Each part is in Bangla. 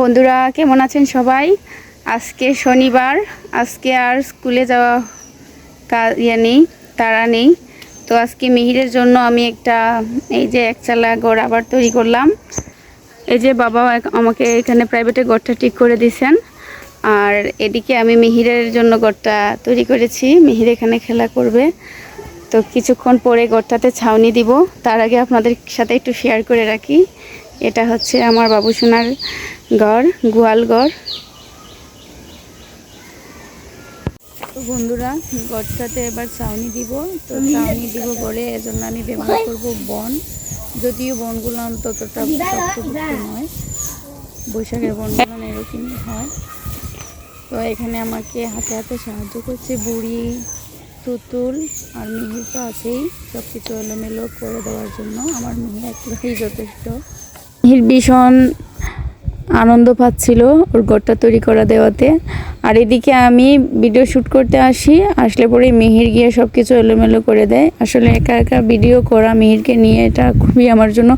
বন্ধুরা, কেমন আছেন সবাই? আজকে শনিবার, আজকে আর স্কুলে যাওয়া ইয়ে নেই তারা নেই। তো আজকে মিহিরের জন্য আমি একটা, এই যে একচালা গড় আবার তৈরি করলাম। এই যে বাবা আমাকে এখানে প্রাইভেটে গড়টা ঠিক করে দিয়েছেন। আর এদিকে আমি মিহিরের জন্য গড়টা তৈরি করেছি। মিহির এখানে খেলা করবে। তো কিছুক্ষণ পরে গড়টাতে ছাউনি দিব। তার আগে আপনাদের সাথে একটু শেয়ার করে রাখি। এটা হচ্ছে আমার বাবু সোনার ঘর গোয়াল ঘর তো বন্ধুরা গড়টাতে এবার চাউনি দিব। তো চাউনি দিব গড়ে এজন্য আমি ব্যবহার করব বন। যদিও বনগুলো ততটা নয়। বৈশাখের বনগুলো এরকমই হয়। তো এখানে আমাকে হাতে হাতে সাহায্য করছে বুড়ি তুতুল আর মিহি তো আছেই। সব কিছু এলোমেলো করে দেওয়ার জন্য আমার মিহি একলাই যথেষ্ট। মিহির ভীষণ আনন্দ পাচ্ছিল ওর ঘরটা তৈরি করা দেওয়াতে। আর এদিকে আমি ভিডিও শ্যুট করতে আসি, আসলে পরে মিহির গিয়ে সব কিছু এলোমেলো করে দেয়। আসলে একা একা ভিডিও করা মিহিরকে নিয়ে এটা খুবই আমার জন্য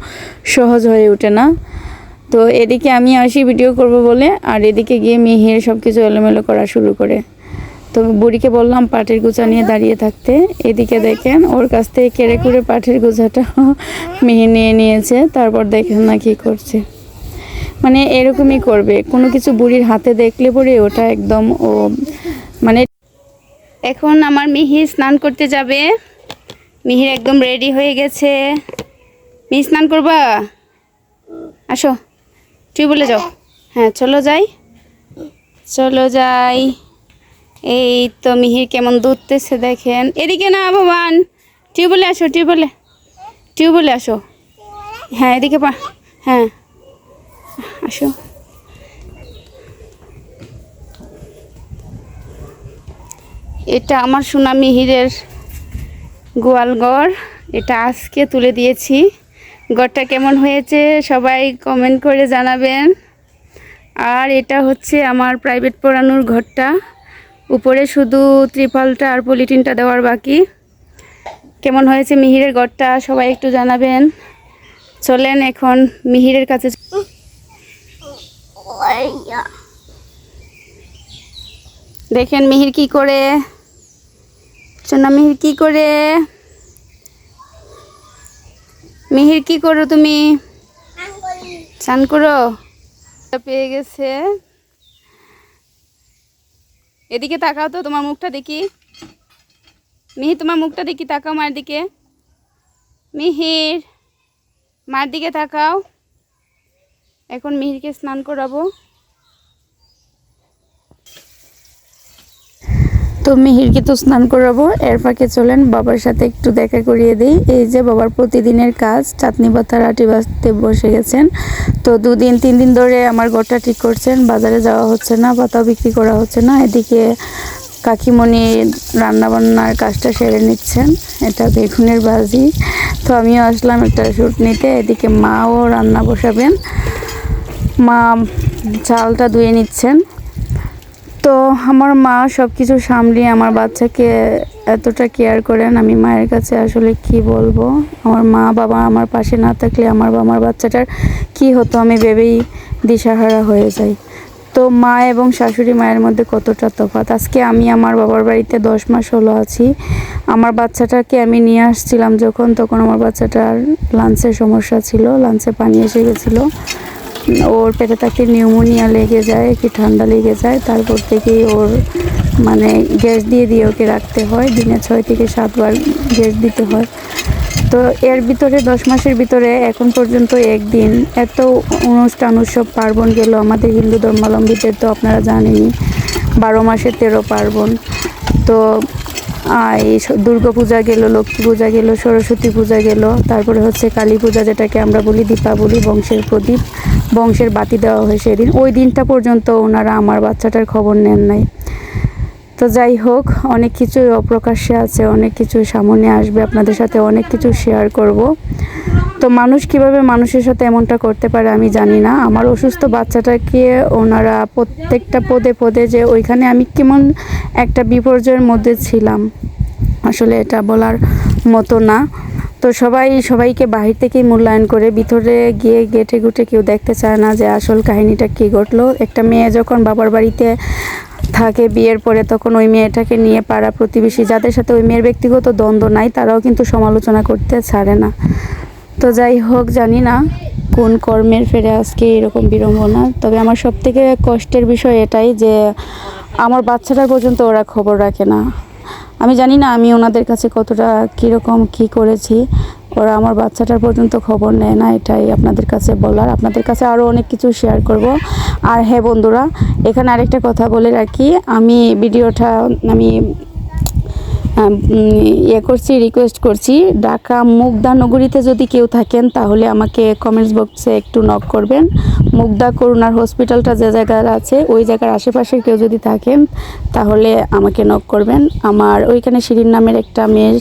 সহজ হয়ে ওঠে না। তো এদিকে আমি আসি ভিডিও করব বলে, আর এদিকে গিয়ে মিহির সব কিছু এলোমেলো করা শুরু করে। তো বুড়িকে বললাম পাটের গোছা নিয়ে দাঁড়িয়ে থাকতে। এদিকে দেখেন ওর কাছ থেকে কেড়ে কুড়ে পাটের গোছাটা মিহি নিয়ে নিয়েছে, তারপর দেখেন না কি করছে। মানে এরকমই করবে। কোনো কিছু বুড়ির হাতে দেখলে পরে ওটা একদম ও মানে এখন আমার মিহি স্নান করতে যাবে। মিহির একদম রেডি হয়ে গেছে। মিহি স্নান করবা? আসো। তুই বলে যাও। হ্যাঁ চলো যাই। চলো যাই। এই তো মিহির কেমন দুধতেছে দেখেন। এদিকে না ভবান টিউবওয়েলে আসো টিউবওয়েলে টিউবওয়েলে আসো। হ্যাঁ এদিকে পা। হ্যাঁ। আসো। এটা আমার সোনা মিহিরের গোয়ালঘর এটা আজকে তুলে দিয়েছি। ঘরটা কেমন হয়েছে সবাই কমেন্ট করে জানাবেন। আর এটা হচ্ছে আমার প্রাইভেট পড়ানোর ঘরটা। উপরে শুধু ত্রিপালটা আর পলিটিনটা দেওয়ার বাকি। কেমন হয়েছে মিহিরের ঘরটা সবাই একটু জানাবেন। চলেন এখন মিহিরের কাছে দেখেন মিহির কি করে? সোনা, মিহির কি করে? মিহির কি করো তুমি? চান করো। পেয়ে গেছে। এদিকে তাকাও তো, তোমার মুখটা দেখি। মিহির, তোমার মুখটা দেখি, তাকাও মার দিকে। মিহির, মার দিকে তাকাও। এখন মিহিরকে স্নান করাবো। তো মিহিরকে তো স্নান করাবো। এর ফাঁকে চলেন, বাবার সাথে একটু দেখা করিয়ে দিই। এই যে বাবার প্রতিদিনের কাজ চাটনি পাতা আটি বাঁচতে বসে গেছেন। তো দুদিন, তিন দিন ধরে আমার ঘরটা ঠিক করছেন, বাজারে যাওয়া হচ্ছে না, পাতাও বিক্রি করা হচ্ছে না। এদিকে কাকিমণি রান্নাবান্নার কাজটা সেরে নিচ্ছেন। এটা বেগুনের ভাজি। তো আমিও আসলাম একটা শ্যুট নিতে এদিকে মাও রান্না বসাবেন। মা চালটা ধুয়ে নিচ্ছেন। তো আমার মা সব কিছু সামলিয়ে আমার বাচ্চাকে এতটা কেয়ার করেন, আমি মায়ের কাছে আসলে কি বলব? আমার মা বাবা আমার পাশে না থাকলে আমার বা, আমার বাচ্চাটার কি হতো? আমি ভেবেই দিশাহারা হয়ে যাই। তো মা এবং শাশুড়ি মায়ের মধ্যে কতটা তফাৎ? আজকে আমি আমার বাবার বাড়িতে দশ মাস হলো আছি। আমার বাচ্চাটাকে আমি নিয়ে আসছিলাম যখন, তখন আমার বাচ্চাটার লাঞ্চের সমস্যা ছিল লাঞ্চে পানি এসে গেছিল। ওর পেটে তাকে নিউমোনিয়া লেগে যায় কি ঠান্ডা লেগে যায়। তারপর থেকেই ওর মানে গ্যাস দিয়ে দিয়ে ওকে রাখতে হয়। দিনে ছয় থেকে সাতবার গ্যাস দিতে হয়। তো এর ভিতরে দশ মাসের ভিতরে এখন পর্যন্ত একদিন এত অনুষ্ঠান, উৎসব, পার্বণ গেল আমাদের হিন্দু ধর্মাবলম্বীদের তো আপনারা জানেনই, বারো মাসে তেরো পার্বণ। তো এই দুর্গা পূজা গেল, লক্ষ্মী পূজা গেল, সরস্বতী পূজা গেল, তারপরে হচ্ছে কালী পূজা যেটাকে আমরা বলি দীপাবলি, বংশের প্রদীপ, বংশের বাতি দেওয়া হয় সেদিন। ওই দিনটা পর্যন্ত ওনারা আমার বাচ্চাটার খবর নেন নাই। তো যাই হোক, অনেক কিছুই অপ্রকাশ্যে আছে, অনেক কিছু সামনে আসবে। আপনাদের সাথে অনেক কিছু শেয়ার করব। তো মানুষ কীভাবে মানুষের সাথে এমনটা করতে পারে আমি জানি না। আমার অসুস্থ বাচ্চাটাকে ওনারা প্রত্যেকটা পদে পদে যে ওইখানে আমি কেমন একটা বিপর্যয়ের মধ্যে ছিলাম, আসলে এটা বলার মতো না। তো সবাই, সবাইকে বাহির থেকেই মূল্যায়ন করে, ভিতরে গিয়ে গেটে গুটে কেউ দেখতে চায় না যে আসল কাহিনীটা কী ঘটলো। একটা মেয়ে যখন বাবার বাড়িতে থাকে বিয়ের পরে, তখন ওই মেয়েটাকে নিয়ে পাড়া প্রতিবেশী, যাদের সাথে ওই মেয়ের ব্যক্তিগত দ্বন্দ্ব নাই, তারাও কিন্তু সমালোচনা করতে ছাড়ে না। তো যাই হোক জানি না কোন কর্মের ফেরে আজকে এরকম বিড়ম্বনা। তবে আমার সব থেকে কষ্টের বিষয় এটাই যে আমার বাচ্চাটা পর্যন্ত ওরা খবর রাখে না। আমি জানি না আমি ওনাদের কাছে কতটা কীরকম কি করেছি। ওরা আমার বাচ্চাটার পর্যন্ত খবর নেয় না এটাই আপনাদের কাছে বলার। আপনাদের কাছে আরও অনেক কিছু শেয়ার করব। আর হ্যাঁ বন্ধুরা এখানে আরেকটা কথা বলে রাখি। আমি ভিডিওটা আমি আম, ইয়ে করছি রিকোয়েস্ট করছি। ঢাকা মুগদা নগরীতে যদি কেউ থাকেন, তাহলে আমাকে কমেন্টস বক্সে একটু নক করবেন। মুগদা করুণার হসপিটালটা যে জায়গার আছে, ওই জায়গার আশেপাশে কেউ যদি থাকেন, তাহলে আমাকে নক করবেন। আমার ওইখানে শিরিন নামের একটা মেয়ে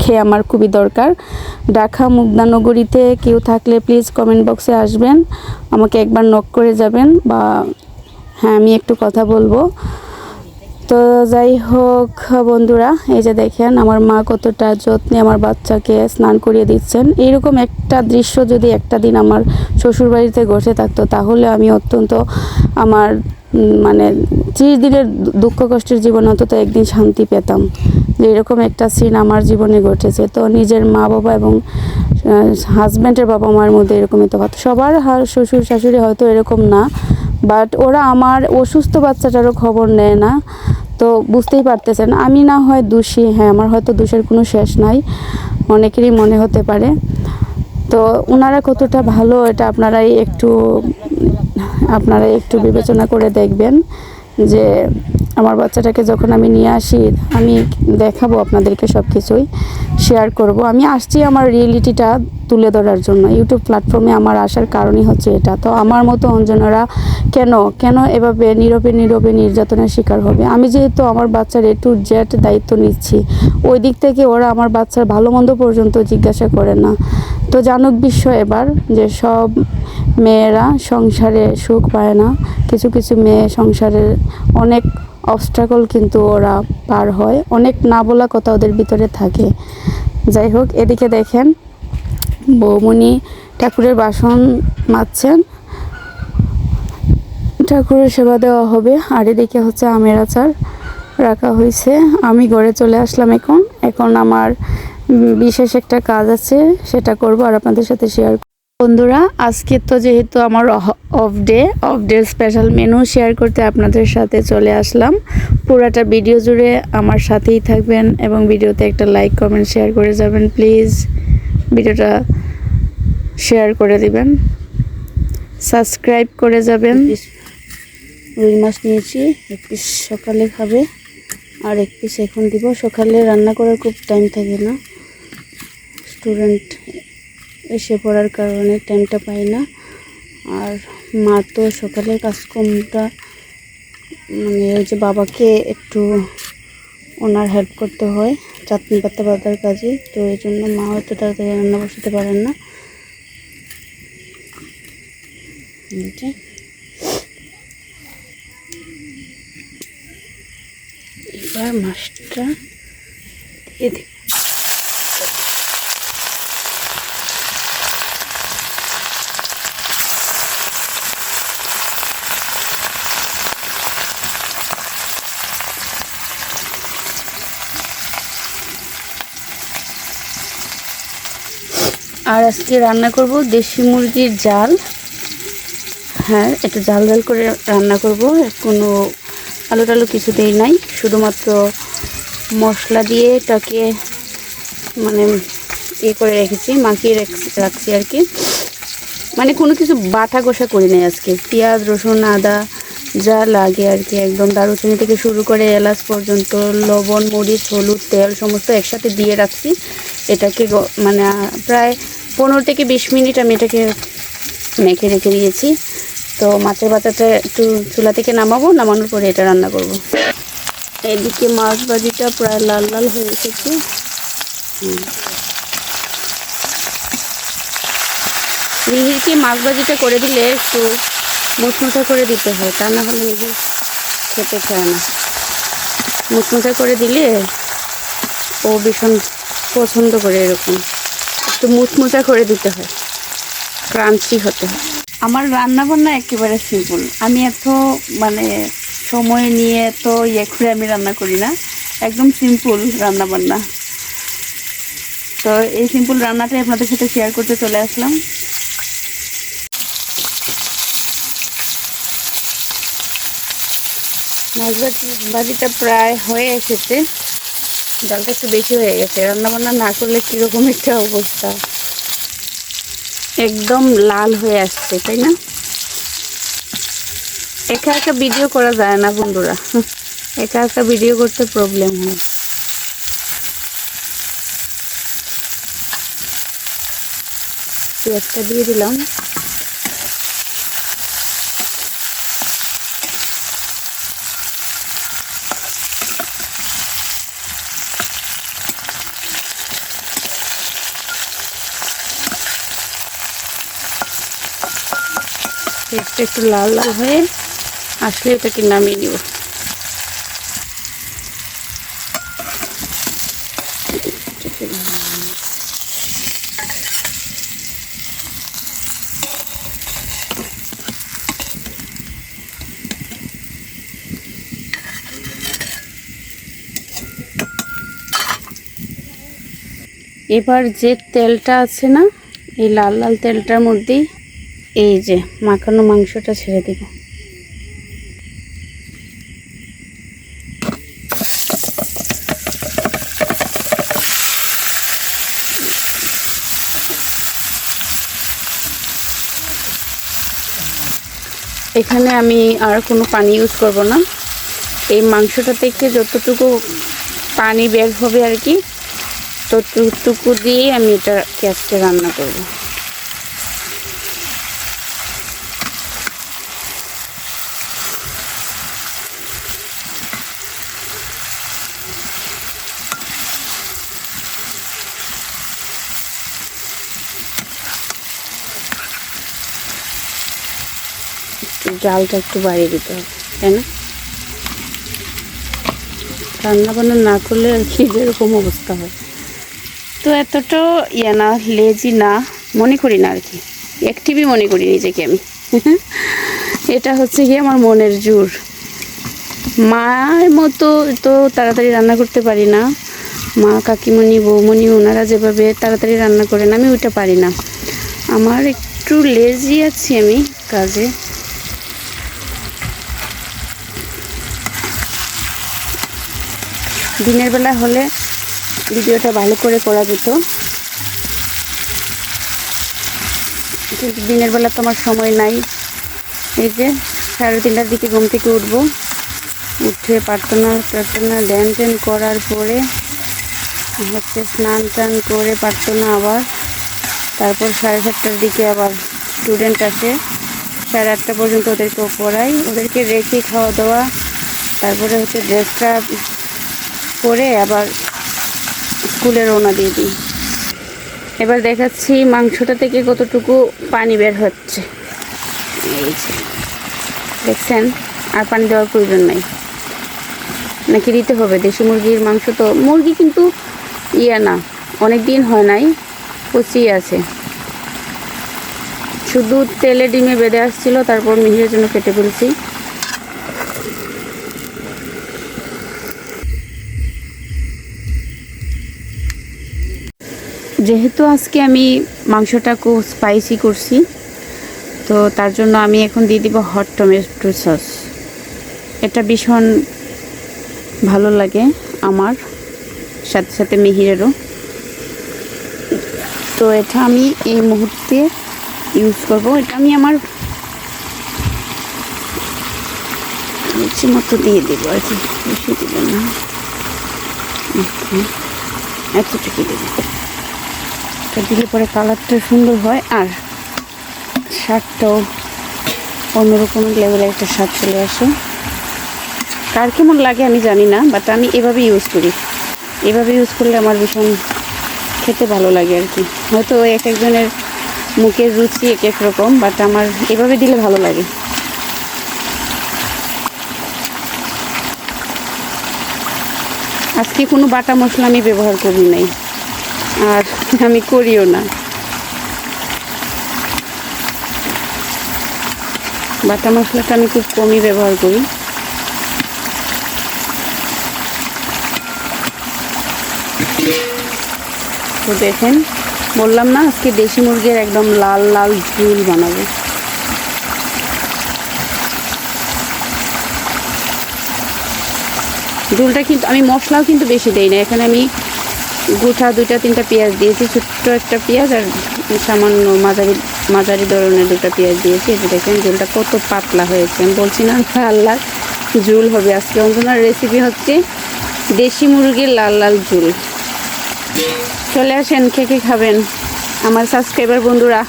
খেয়ে আমার খুবই দরকার। ঢাকা মুগদা নগরীতে কেউ থাকলে প্লিজ কমেন্ট বক্সে আসবেন। আমাকে একবার নক করে যাবেন বা হ্যাঁ আমি একটু কথা বলব। তো যাই হোক, বন্ধুরা, এই যে দেখেন, আমার মা কতটা যত্নে আমার বাচ্চাকে স্নান করিয়ে দিচ্ছেন। এইরকম একটা দৃশ্য যদি একটা দিন আমার শ্বশুরবাড়িতে ঘটে থাকতো, তাহলে আমি অত্যন্ত আমার মানে ত্রিশ দিনের দুঃখ কষ্টের জীবনে, অন্তত একদিন শান্তি পেতাম। যে এরকম একটা সিন আমার জীবনে ঘটেছে। তো নিজের মা বাবা এবং হাজব্যান্ডের বাবা মার মধ্যে এরকমই তো সবার হা- শ্বশুর শাশুড়ি হয়তো এরকম না বাট ওরা আমার অসুস্থ বাচ্চাটারও খবর নেয় না। তো বুঝতেই পারতেছেন, আমি না হয় দোষী হ্যাঁ আমার হয়তো দোষের কোনো শেষ নাই, অনেকেরই মনে হতে পারে। তো ওনারা কতটা ভালো, এটা আপনারাই একটু আপনারাই একটু বিবেচনা করে দেখবেন। যে আমার বাচ্চাটাকে যখন আমি নিয়ে আসি, আমি দেখাবো আপনাদেরকে সব কিছুই শেয়ার করব। আমি আসছি আমার রিয়েলিটিটা তুলে ধরার জন্য। ইউটিউব প্ল্যাটফর্মে আমার আসার কারণই হচ্ছে এটা। তো আমার মতো অঞ্জনারা কেন? কেন এভাবে নীরবে নীরবে নির্যাতনের শিকার হবে? আমি যেহেতু আমার বাচ্চার এ টু জেড দায়িত্ব নিচ্ছি, ওই দিক থেকে ওরা আমার বাচ্চার ভালো মন্দ পর্যন্ত জিজ্ঞাসা করে না। তো জানুক বিশ্ব এবার যে সব মেয়েরা সংসারে সুখ পায় না। কিছু কিছু মেয়ে সংসারের অনেক অবস্ট্রাগল কিন্তু ওরা পার হয়। অনেক না বলা কথা ওদের ভিতরে থাকে। যাই হোক, এদিকে দেখেন বৌমণি ঠাকুরের বাসন মাজছেন ঠাকুরের সেবা দেওয়া হবে। আর এদিকে হচ্ছে আমের আচার রাখা হয়েছে। আমি ঘরে চলে আসলাম এখন। এখন আমার বিশেষ একটা কাজ আছে, সেটা করব আর আপনাদের সাথে শেয়ার বন্ধুরা, আজকে তো যেহেতু আমার off day off day special menu share করতে আপনাদের সাথে চলে আসলাম। পুরাটা ভিডিও জুড়ে আমার সাথেই থাকবেন এবং ভিডিওতে একটা লাইক কমেন্ট শেয়ার করে যাবেন প্লিজ ভিডিওটা শেয়ার করে দিবেন। সাবস্ক্রাইব করে যাবেন। রুই মাছ নিয়েছি এক পিস সকালে খাবে, আর এক পিস এখন দিব। সকালে রান্না করার খুব টাইম থাকে না। স্টুডেন্ট এসে পড়ার কারণে টাইমটা পাই না। আর মা তো সকালের কাজকর্মটা মানে ওই যে বাবাকে একটু ওনার হেল্প করতে হয়, চাটনি পাতা বাদার কাজে। তো এই জন্য মা হয়তো তাড়াতাড়ি রান্না বসাতে পারেন না। এবার মাছটা দিয়ে আর আজকে রান্না করব দেশি মুরগির জাল। হ্যাঁ এটা জাল জাল করে রান্না করব। কোনো আলু টালু কিছুতেই নাই। শুধুমাত্র মশলা দিয়ে এটাকে মানে ইয়ে করে রেখেছি, মাখিয়ে রেখ- রাখছি আর কি। মানে কোনো কিছু বাটা কষা করি নাই আজকে। পেঁয়াজ, রসুন, আদা যা লাগে আর কি, একদম দারুচিনি থেকে শুরু করে এলাচ পর্যন্ত, লবণ, মরিচ, হলুদ, তেল সমস্ত একসাথে দিয়ে রাখছি। এটাকে মানে প্রায় পনেরো থেকে বিশ মিনিট আমি এটাকে মেখে রেখে দিয়েছি তো মাছের বাটাটা একটু চুলা থেকে নামাবো, নামানোর পরে এটা রান্না করব। এদিকে মাছ ভাজিটা প্রায় লাল লাল হয়ে এসেছে। মিহিরকে মাছ ভাজিটা করে দিলে একটু মুচমুচা করে দিতে হয়, তা না হলে মিহির খেতে চায় না মুচমুচা করে দিলে ও ভীষণ পছন্দ করে এরকম। একটু মুচমুচা করে দিতে হয়। ক্রাঞ্চি হতে হয়। আমার রান্না বান্না একেবারে সিম্পল আমি এত মানে সময় নিয়ে তো ইয়ে করে আমি রান্না করি না। একদম সিম্পল রান্না বান্না তো এই সিম্পল রান্নাটাই আপনাদের সাথে শেয়ার করতে চলে আসলাম। মাছ ভাজিটা প্রায় হয়ে এসেছে। ডালটা একটু বেশি হয়ে গেছে। রান্না বান্না না করলে কীরকম একটা অবস্থা? একদম লাল হয়ে আসছে, তাই না? একা একা ভিডিও করা যায় না বন্ধুরা। একা একা ভিডিও করতে প্রবলেম হয়। পেঁয়াজটা দিয়ে দিলাম। পেঁয়াজটা একটু লাল লাল হয়ে আসলে এটাকে নামিয়ে নিব। এবার যে তেলটা আছে না, এই লাল লাল তেলটার মধ্যেই এই যে, মাখানো মাংসটা ছেড়ে দিব। এখানে আমি আর কোনো পানি ইউজ করব না। এই মাংসটা থেকে যতটুকু পানি বের হবে আর কি, ততটুকু দিয়ে আমি এটা গ্যাসটা রান্না করব। জালটা একটু বাড়িয়ে দিতে হবে, তাই না? রান্না বান্না না করলে আর কি যেরকম অবস্থা হয়। তো এতটা ইয়ে না লেজি না, মনে করি না আর কি। অ্যাক্টিভই মনে করি নিজেকে আমি। এটা হচ্ছে কি আমার মনের জোর। মায়ের মতো তো তাড়াতাড়ি রান্না করতে পারি না। মা, কাকিমণি, বৌমণি, ওনারা যেভাবে তাড়াতাড়ি রান্না করেন, আমি ওইটা পারি না। আমার একটু লেজি আছি আমি কাজে। দিনের বেলা হলে ভিডিওটা ভালো করে করা যেত। কিন্তু দিনের বেলা তো আমার সময় নাই। এই যে সাড়ে তিনটার দিকে ঘুম থেকে উঠবো। উঠে প্রার্থনা প্রার্থনা ধ্যান ট্যান করার পরে হচ্ছে স্নান টান করে প্রার্থনা আবার। তারপর সাড়ে সাতটার দিকে আবার স্টুডেন্ট আসে। সাড়ে আটটা পর্যন্ত ওদেরকে পড়াই। ওদেরকে রেখে খাওয়া দাওয়া। তারপরে হচ্ছে ড্রেসটা পরে আবার স্কুলে রওনা দিয়ে দিই। এবার দেখাচ্ছি মাংসটা থেকে কতটুকু পানি বের হচ্ছে। এই যে, দেখছেন? আর পানি দেওয়ার প্রয়োজন নাই। নাকি দিতে হবে? দেশি মুরগির মাংস তো, মুরগি কিন্তু ইয়া না অনেক দিন হয় নাই কচিয়ে আছে। শুধু তেলে ডিমে বেঁধে আসছিল, তারপর মিহিরের জন্য কেটে ফেলছি। যেহেতু আজকে আমি মাংসটা খুব স্পাইসি করছি, তো তার জন্য আমি এখন দিয়ে দিব হট টমেটো সস এটা ভীষণ ভালো লাগে আমার, সাথে সাথে মিহিরেরও। তো এটা আমি এই মুহূর্তে ইউজ করব। এটা আমি আমার রুচি মতো দিয়ে দেব আর কি বেশি দেব না। এতটুকু দেবো। এটা দিলে পরে কালারটা সুন্দর হয় আর শাকটাও অন্যরকম লেভেলের একটা শার্ট চলে আসে। কার কেমন লাগে আমি জানি না বাট আমি এভাবে ইউজ করি। এভাবে ইউজ করলে আমার ভীষণ খেতে ভালো লাগে আর কি। হয়তো এক একজনের মুখের রুচি এক এক রকম বাট আমার এভাবে দিলে ভালো লাগে। আজকে কোনো বাটা মশলা আমি ব্যবহার করি নাই। আর আমি করিও না। বাটা মশলাটা আমি খুব কমই ব্যবহার করি। তো দেখেন, বললাম না, আজকে দেশি মুরগির একদম লাল লাল ঝুল বানাবো। ঝুলটা কিন্তু, আমি মশলাও কিন্তু বেশি দেই না, এখানে আমি গুঠা দুইটা, তিনটা পেঁয়াজ দিয়েছি, ছোট্ট একটা পেঁয়াজ আর সামান্য মাঝারি মাঝারি ধরনের দুটো পেঁয়াজ দিয়েছি। এটা দেখেন, ঝোলটা কত পাতলা হয়েছে। আমি বলছি না আল্লাহ, ঝুল হবে আজকে। অঞ্জনার রেসিপি হচ্ছে দেশি মুরগির লাল লাল ঝুল। চলে আসেন, কে কে খাবেন? আমার সাবস্ক্রাইবার বন্ধুরা,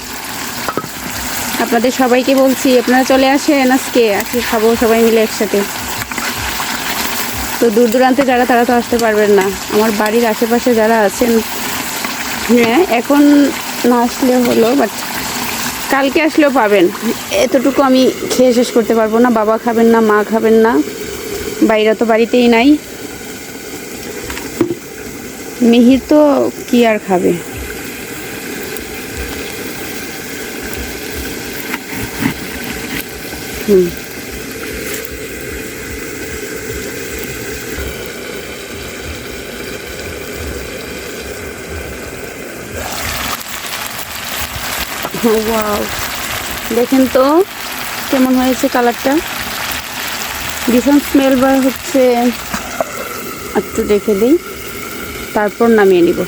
আপনাদের সবাইকে বলছি, আপনারা চলে আসেন আজকে আজকে খাব সবাই মিলে একসাথে। তো দূর দূরান্তে যারা, তারা তো আসতে পারবেন না। আমার বাড়ির আশেপাশে যারা আছেন হ্যাঁ এখন না আসলে হলো বাট কালকে আসলেও পাবেন। এতটুকু আমি খেয়ে শেষ করতে পারব না। বাবা খাবেন না, মা খাবেন না। বাইরে তো বাড়িতেই নাই। মিহির তো কি আর খাবে? হুম। দেখেন তো কেমন হয়েছে কালারটা। ভীষণ স্মেল বার হচ্ছে। একটু দেখে দিই। তারপর নামিয়ে নিব।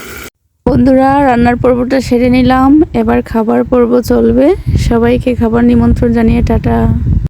বন্ধুরা, রান্নার পর্বটা সেরে নিলাম। এবার খাবার পর্ব চলবে। সবাইকে খাবার নিমন্ত্রণ জানিয়ে টাটা।